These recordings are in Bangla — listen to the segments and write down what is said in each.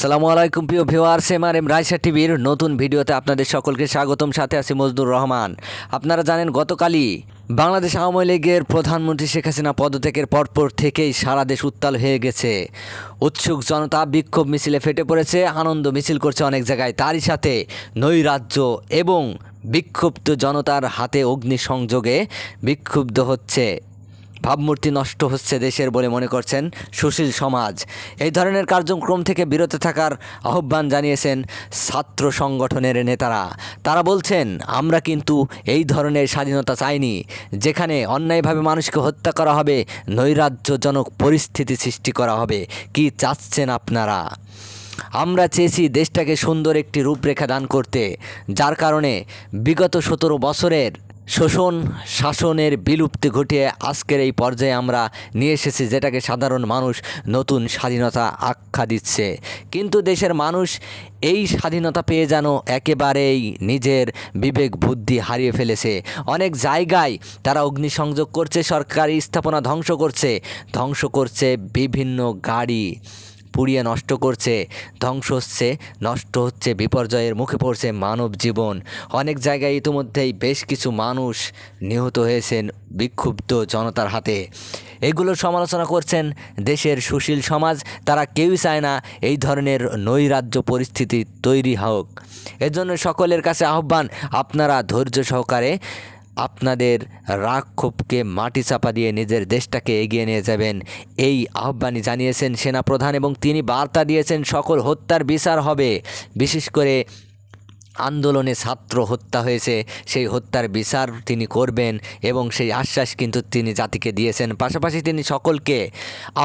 সালামু আলাইকুম প্রিয় viewers M R M Raisa টিভির নতুন ভিডিওতে আপনাদের সকলকে স্বাগতম। সাথে আছি মজদুর রহমান। আপনারা জানেন, গতকালই বাংলাদেশ আওয়ামী লীগের প্রধানমন্ত্রী শেখ হাসিনা পদত্যাগের পরপর থেকেই সারা দেশ উত্তাল হয়ে গেছে। উৎসুক জনতা বিক্ষোভ মিছিলে ফেটে পড়েছে, আনন্দ মিছিল করছে অনেক জায়গায়। তারই সাথে নৈরাজ্য এবং বিক্ষুব্ধ জনতার হাতে অগ্নিসংযোগে বিক্ষুব্ধ হচ্ছে ভাবমূর্তি নষ্ট হচ্ছে দেশের বলে মনে করছেন সুশীল সমাজ। এই ধরনের কার্যক্রম থেকে বিরত থাকার আহ্বান জানিয়েছেন ছাত্র সংগঠনের নেতারা। তারা বলছেন, আমরা কিন্তু এই ধরনের স্বাধীনতা চাইনি, যেখানে অন্যায়ভাবে মানুষকে হত্যা করা হবে নৈরাজ্যজনক পরিস্থিতি সৃষ্টি করা হবে। কি চাচ্ছেন আপনারা? আমরা চেয়েছি দেশটাকে সুন্দর একটি রূপরেখা দান করতে, যার কারণে বিগত সতেরো বছরের শোষণ, শাসনের বিলুপ্তি ঘটিয়ে আজকের এই পর্যায়ে আমরা নিয়ে এসেছি যেটাকে সাধারণ মানুষ নতুন স্বাধীনতা আখ্যা দিচ্ছে। কিন্তু দেশের মানুষ এই স্বাধীনতা পেয়ে যেন একেবারেই নিজের বিবেক, বুদ্ধি হারিয়ে ফেলেছে। অনেক জায়গায় তারা অগ্নিসংযোগ করছে, সরকারি স্থাপনা ধ্বংস করছে। ধ্বংস করছে বিভিন্ন গাড়ি। পুড়িয়ে নষ্ট করছে, ধ্বংস হচ্ছে, নষ্ট হচ্ছে, বিপর্যয়ের মুখে পড়ছে মানব জীবন। অনেক জায়গায় ইতিমধ্যেই বেশ কিছু মানুষ নিহত হয়েছেন বিক্ষুব্ধ জনতার হাতে। এগুলো সমালোচনা করছেন দেশের সুশীল সমাজ, তারা কেউই চায় না এই ধরনের নৈরাজ্য পরিস্থিতি তৈরি হোক। এজন্য সকলের কাছে আহ্বান, আপনারা ধৈর্য সহকারে আপনাদের রাগ ক্ষোভকে মাটি চাপা দিয়ে নিজের দেশটাকে এগিয়ে নিয়ে যাবেন। এই আহ্বানই জানিয়েছেন সেনাপ্রধান এবং তিনি বার্তা দিয়েছেন সকল হত্যার বিচার হবে। বিশেষ করে আন্দোলনে ছাত্র হত্যা হয়েছে, সেই হত্যার বিচার তিনি করবেন এবং সেই আশ্বাস কিন্তু তিনি জাতিকে দিয়েছেন। পাশাপাশি তিনি সকলকে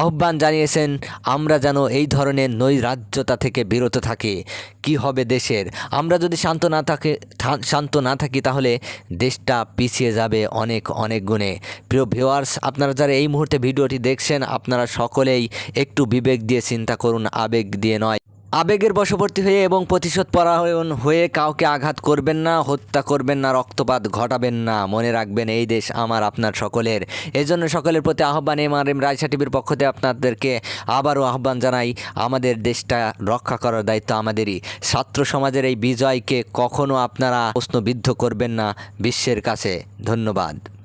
আহ্বান জানিয়েছেন, আমরা যেন এই ধরনের নৈরাজ্যতা থেকে বিরত থাকি। কি হবে দেশের? আমরা যদি শান্ত না থাকি শান্ত না থাকি তাহলে দেশটা পিছিয়ে যাবে অনেক অনেক গুণে। প্রিয় ভিউয়ার্স আপনারা যারা এই মুহূর্তে ভিডিওটি দেখছেন, আপনারা সকলেই একটু বিবেক দিয়ে চিন্তা করুন, আবেগ দিয়ে নয়। আবেগের বশবর্তী হয়ে এবং প্রতিশোধ পরায়ণ হয়ে কাউকে আঘাত করবেন না, হত্যা করবেন না, রক্তপাত ঘটাবেন না। মনে রাখবেন, এই দেশ আমার, আপনার সকলের। এজন্য সকলের প্রতি আহ্বান এম আর এম রায়সা টিভির পক্ষ থেকে আপনাদেরকে আবারও আহ্বান জানাই, আমাদের দেশটা রক্ষা করার দায়িত্ব আমাদেরই। ছাত্র সমাজের এই বিজয়কে কখনো আপনারা প্রশ্নবিদ্ধ করবেন না। বিশ্বের কাছে ধন্যবাদ।